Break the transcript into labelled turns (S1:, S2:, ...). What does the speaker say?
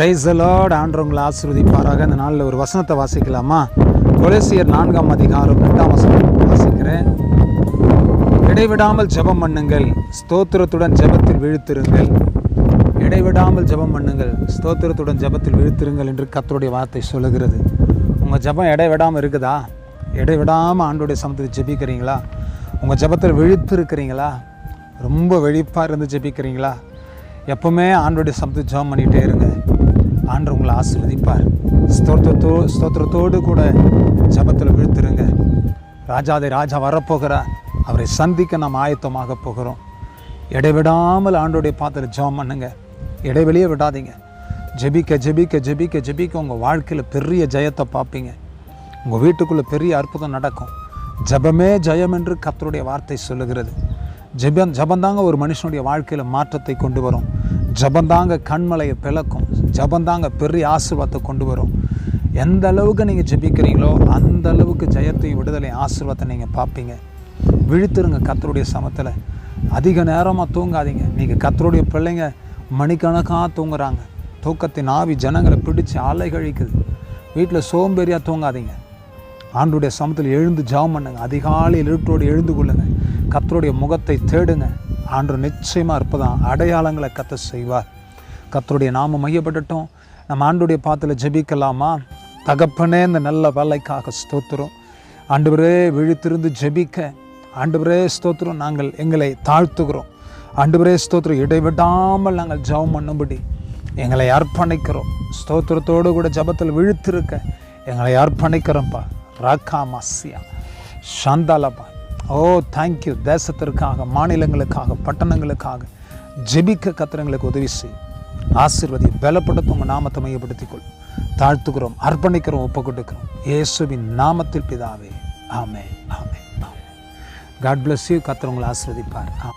S1: Price Lord ஆண்டவங்களை ஆசீர்வதிப்பாராக. இந்த நாளில் ஒரு வசனத்தை வாசிக்கலாமா? கொலேசியர் நான்காம் அதிகாரம் எட்டாம் வசனம் வாசிக்கிறேன். இடைவிடாமல் ஜெபம் பண்ணுங்கள். ஸ்தோத்திரத்துடன் ஜெபத்தில் விழுத்திருங்கள். இடைவிடாமல் ஜெபம் பண்ணுங்கள். ஸ்தோத்திரத்துடன் ஜெபத்தில் விழுத்திருங்கள் என்று கத்தருடைய வார்த்தை சொல்லுகிறது. உங்கள் ஜெபம் இடைவிடாமல் இருக்குதா? இடைவிடாமல் ஆண்டோடைய சமத்தில் ஜெபிக்கிறீங்களா? உங்கள் ஜெபத்தில் விழுத்து இருக்கிறீங்களா ரொம்ப விழிப்பாக இருந்து ஜெபிக்கிறீங்களா? எப்பவுமே ஆண்டோடைய சமத்தில் ஜெபம் பண்ணிகிட்டே இருங்க. ஆண்டு உங்களை ஆசிர்வதிப்பார். ஸ்தோத்திரத்தோ ஸ்தோத்திரத்தோடு கூட ஜெபத்தில் வீழ்த்துருங்க ராஜாதை ராஜா வரப்போகிறார் அவரை சந்திக்க நாம் ஆயத்தமாக போகிறோம். இடைவிடாமல் ஆண்டோடைய பாத்திர ஜபம் பண்ணுங்க. இடைவெளியே விடாதீங்க. ஜெபிக்க ஜெபிக்க ஜெபிக்க ஜெபிக்க உங்கள் வாழ்க்கையில் பெரிய ஜெயத்தை பார்ப்பீங்க. உங்கள் வீட்டுக்குள்ளே பெரிய அற்புதம் நடக்கும். ஜெபமே ஜெயம் என்று கத்தருடைய வார்த்தை சொல்லுகிறது. ஜெபம் ஜபந்தாங்க ஒரு மனுஷனுடைய வாழ்க்கையில் மாற்றத்தை கொண்டு வரும். ஜபந்தாங்க கண்மலையை பிளக்கும். ஜபந்தாங்க பெரிய ஆசீர்வாதத்தை கொண்டு வரும். எந்த அளவுக்கு நீங்கள் ஜெபிக்கிறீங்களோ அந்த அளவுக்கு ஜெயத்தையும் விடுதலை ஆசீர்வாதத்தை நீங்கள் பார்ப்பீங்க. விழித்துருங்க கத்தருடைய சமத்தில். அதிக நேரமாக தூங்காதீங்க. நீங்கள் கத்தருடைய பிள்ளைங்க மணிக்கணக்காக தூங்குறாங்க. தூக்கத்தின் ஆவி ஜனங்களை பிடிச்சு அலைகழிக்குது. வீட்டில் சோம்பேறியாக தூங்காதீங்க. ஆண்டுடைய சமத்தில் எழுந்து ஜெபம் பண்ணுங்க. அதிகாலையில் இருட்டோடு எழுந்து கொள்ளுங்க. கத்தருடைய முகத்தை தேடுங்க. ஆண்டு நிச்சயமாக இருப்பதான். அடையாளங்களை கத்த செய்வார். கத்தருடைய நாம மையப்பட்டுட்டோம் நம்ம ஆண்டுடைய பாத்தில் ஜெபிக்கலாமா? தகப்பனே இந்த நல்ல வேலைக்காக ஸ்தோத்திரம். ஆண்டவரே விழித்திருந்து ஜெபிக்க. ஆண்டவரே ஸ்தோத்திரம். நாங்கள் எங்களை தாழ்த்துகிறோம். ஆண்டவரே ஸ்தோத்திரம். இடைவிடாமல் நாங்கள் ஜெபம் பண்ணும்படி எங்களை அர்ப்பணிக்கிறோம். ஸ்தோத்திரத்தோடு கூட ஜபத்தில் விழுத்திருக்க எங்களை அர்ப்பணிக்கிறோம்ப்பா ராக்கா மாசியா. சாந்தாலப்பா ஓ தேங்க்யூ தேசத்திற்காக மாநிலங்களுக்காக பட்டணங்களுக்காக ஜெபிக்க கத்திரங்களுக்கு உதவி செய்யும் ஆசீர்வதி பலப்படுத்தும் உங்கள் நாமத்தை மையப்படுத்திக்கொள். தாழ்த்துக்கிறோம் அர்ப்பணிக்கிறோம் ஒப்பு கொடுக்கிறோம் இயேசுவின் நாமத்தில் பிதாவே. ஆமே ஆமே ஆமே காட் பிளஸ் யூ கத்திரவங்களை ஆசிர்வதிப்பார். ஆ